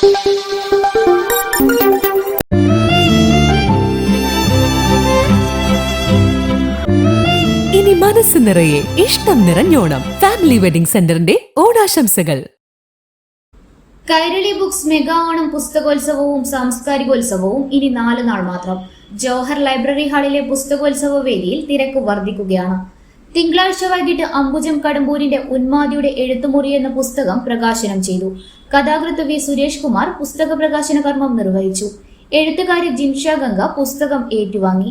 ഇനി മനസ്സ് നിറയെ ഇഷ്ടം നിറഞ്ഞോണം. ഫാമിലി വെഡിംഗ് സെന്ററിന്റെ ഓണാശംസകൾ. കൈരളി ബുക്സ് മെഗാ ഓണം പുസ്തകോത്സവവും സാംസ്കാരികോത്സവവും ഇനി നാല് നാൾ മാത്രം. ജവഹർ ലൈബ്രറി ഹാളിലെ പുസ്തകോത്സവ വേദിയിൽ തിരക്ക് വർദ്ധിക്കുകയാണ്. തിങ്കളാഴ്ച വൈകിട്ട് അംബുജം കടമ്പൂരിന്റെ ഉന്മാദിയുടെ എഴുത്തുമുറി എന്ന പുസ്തകം പ്രകാശനം ചെയ്തു. കഥാകൃത്ത് വി സുരേഷ് കുമാർ പുസ്തക പ്രകാശന കർമ്മം നിർവഹിച്ചു. എഴുത്തുകാരി ജിംഷ ഗംഗ പുസ്തകം ഏറ്റുവാങ്ങി.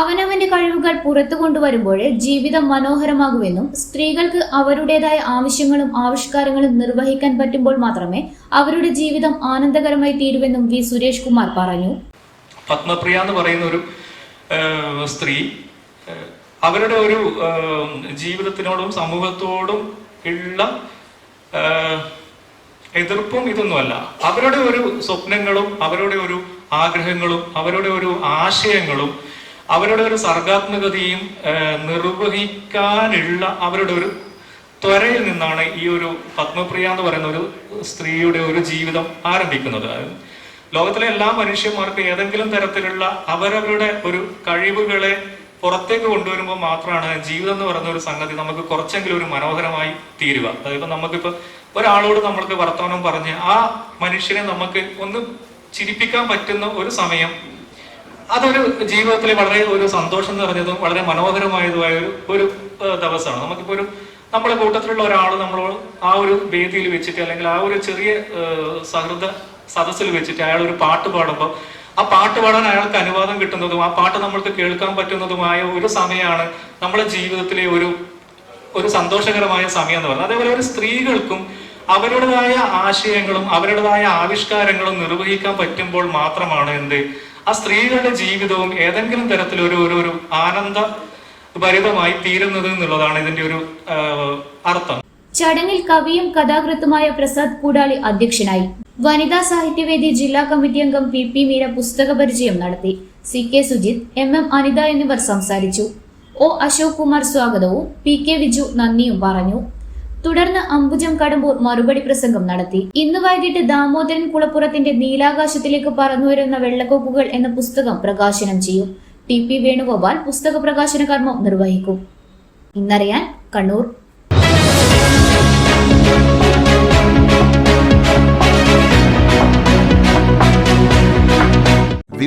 അവനവന്റെ കഴിവുകൾ പുറത്തു കൊണ്ടുവരുമ്പോഴേ ജീവിതം മനോഹരമാകുമെന്നും സ്ത്രീകൾക്ക് അവരുടേതായ ആവശ്യങ്ങളും ആവിഷ്കാരങ്ങളും നിർവഹിക്കാൻ പറ്റുമ്പോൾ മാത്രമേ അവരുടെ ജീവിതം ആനന്ദകരമായി തീരുവെന്നും വി സുരേഷ് കുമാർ പറഞ്ഞു. പത്മപ്രിയ എന്ന് പറയുന്ന ഒരു സ്ത്രീ അവരുടെ ഒരു ജീവിതത്തിനോടും സമൂഹത്തോടും ഉള്ള എതിർപ്പും ഇതൊന്നുമല്ല. അവരുടെ ഒരു സ്വപ്നങ്ങളും അവരുടെ ഒരു ആഗ്രഹങ്ങളും അവരുടെ ഒരു ആശയങ്ങളും അവരുടെ ഒരു സർഗാത്മകതയും നിർവഹിക്കാനുള്ള അവരുടെ ഒരു ത്വരയിൽ നിന്നാണ് ഈ ഒരു പത്മപ്രിയ എന്ന് പറയുന്ന ഒരു സ്ത്രീയുടെ ഒരു ജീവിതം ആരംഭിക്കുന്നത്. ലോകത്തിലെ എല്ലാ മനുഷ്യന്മാർക്കും ഏതെങ്കിലും തരത്തിലുള്ള അവരവരുടെ ഒരു കഴിവുകളെ പുറത്തേക്ക് കൊണ്ടുവരുമ്പോൾ മാത്രമാണ് ജീവിതം എന്ന് പറയുന്ന ഒരു സംഗതി നമുക്ക് കുറച്ചെങ്കിലും ഒരു മനോഹരമായി തീരുക. അതായത് നമുക്കിപ്പോ ഒരാളോട് നമ്മൾക്ക് വർത്തമാനം പറഞ്ഞ് ആ മനുഷ്യനെ നമുക്ക് ഒന്ന് ചിരിപ്പിക്കാൻ പറ്റുന്ന ഒരു സമയം അതൊരു ജീവിതത്തിലെ വളരെ ഒരു സന്തോഷം നിറഞ്ഞതും വളരെ മനോഹരമായതുമായ ഒരു ഒരു ദിവസമാണ്. നമുക്കിപ്പോ ഒരു നമ്മുടെ കൂട്ടത്തിലുള്ള ഒരാൾ നമ്മളോട് ആ ഒരു വേദിയിൽ വെച്ചിട്ട് അല്ലെങ്കിൽ ആ ഒരു ചെറിയ സഹൃദ സദസ്സിൽ വെച്ചിട്ട് അയാൾ ഒരു പാട്ട് പാടുമ്പോൾ ആ പാട്ട് പാടാൻ അയാൾക്ക് അനുവാദം കിട്ടുന്നതും ആ പാട്ട് നമ്മൾക്ക് കേൾക്കാൻ പറ്റുന്നതുമായ ഒരു സമയമാണ് നമ്മുടെ ജീവിതത്തിലെ ഒരു ഒരു സന്തോഷകരമായ സമയം എന്ന് പറയുന്നത്. അതേപോലെ ഒരു സ്ത്രീകൾക്കും അവരുടേതായ ആശയങ്ങളും അവരുടേതായ ആവിഷ്കാരങ്ങളും നിർവഹിക്കാൻ പറ്റുമ്പോൾ മാത്രമാണ് എന്ത്? ആ സ്ത്രീകളുടെ ജീവിതവും ഏതെങ്കിലും തരത്തിൽ ഒരു ഒരു ആനന്ദ ഭരിതമായി തീരുന്നത് എന്നുള്ളതാണ് ഇതിന്റെ ഒരു അർത്ഥം. ചടങ്ങിൽ കവിയും കഥാകൃത്തുമായ പ്രസാദ് കൂടാളി അധ്യക്ഷനായി. വനിതാ സാഹിത്യവേദി ജില്ലാ കമ്മിറ്റി അംഗം പി പി മീര പുസ്തക പരിചയം നടത്തി. C K Sujith M M Anitha എന്നിവർ സംസാരിച്ചു. ഒ അശോക് കുമാർ സ്വാഗതവും പി കെ വിജു നന്ദിയും പറഞ്ഞു. തുടർന്ന് അംബുജം കടമ്പൂർ മറുപടി പ്രസംഗം നടത്തി. ഇന്ന് വൈകിട്ട് ദാമോദരൻ കുളപ്പുറത്തിന്റെ നീലാകാശത്തിലേക്ക് പറന്നുവരുന്ന വെള്ളക്കൊക്കുകൾ എന്ന പുസ്തകം പ്രകാശനം ചെയ്യും. ടി പി വേണുഗോപാൽ പുസ്തക പ്രകാശന കർമ്മം നിർവഹിക്കും. ഇന്നറിയാൻ കണ്ണൂർ.